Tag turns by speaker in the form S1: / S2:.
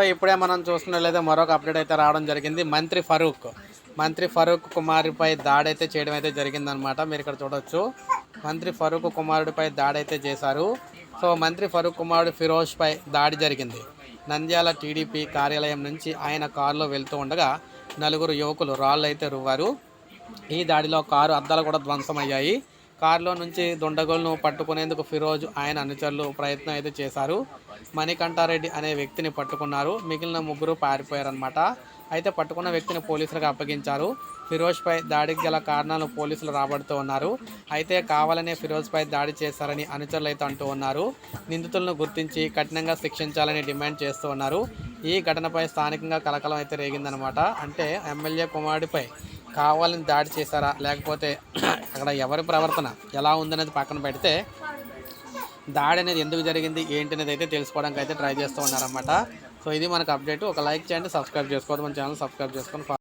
S1: So ఇప్పుడే మనం చూస్తున్నట్లయితే మరొక అప్డేట్ అయితే రావడం జరిగింది. మంత్రి ఫరూక్. మంత్రి ఫరూక్ కుమారుడిపై దాడి అయితే చేయడం అయితే జరిగిందనమాట మీరు ఇక్కడ చూడొచ్చు. మంత్రి ఫరూక్ కుమారుడిపై దాడి అయితే చేశారు. సో మంత్రి ఫరూక్ కుమారుడు ఫిరోజ్పై దాడి జరిగింది. నంద్యాల టీడీపీ కార్యాలయం నుంచి ఆయన కారులో వెళ్తూ ఉండగా నలుగురు యువకులు రాళ్ళు అయితే రువ్వారు. ఈ దాడిలో కారు అద్దాలు కూడా ధ్వంసమయ్యాయి. కారులో నుంచి దుండగులను పట్టుకునేందుకు ఫిరోజ్ ఆయన అనుచరులు ప్రయత్నం అయితే చేశారు. మణికంఠారెడ్డి అనే వ్యక్తిని పట్టుకున్నారు. మిగిలిన ముగ్గురు పారిపోయారనమాట అయితే పట్టుకున్న వ్యక్తిని పోలీసులకు అప్పగించారు. ఫిరోజ్పై దాడికి గల కారణాలు పోలీసులు రాబడుతూ ఉన్నారు. అయితే కావాలనే ఫిరోజ్పై దాడి చేశారని అనుచరులు అయితే అంటూ ఉన్నారు. నిందితులను గుర్తించి కఠినంగా శిక్షించాలని డిమాండ్ చేస్తూ ఉన్నారు. ఈ ఘటనపై స్థానికంగా కలకలం అయితే రేగిందనమాట అంటే ఎమ్మెల్యే కుమారుడిపై కావాలని దాడి చేశారా? లేకపోతే అక్కడ ఎవరి ప్రవర్తన ఎలా ఉందనేది పక్కన పెడితే దాడి అనేది ఎందుకు జరిగింది ఏంటి అనేది అయితే తెలుసుకోవడానికి అయితే ట్రై చేస్తూ ఉన్నారన్నమాట. సో ఇది మనకు అప్డేట్ ఒక లైక్ చేయండి సబ్స్క్రైబ్ చేసుకోవద్దు. మన ఛానల్ సబ్స్క్రైబ్ చేసుకొని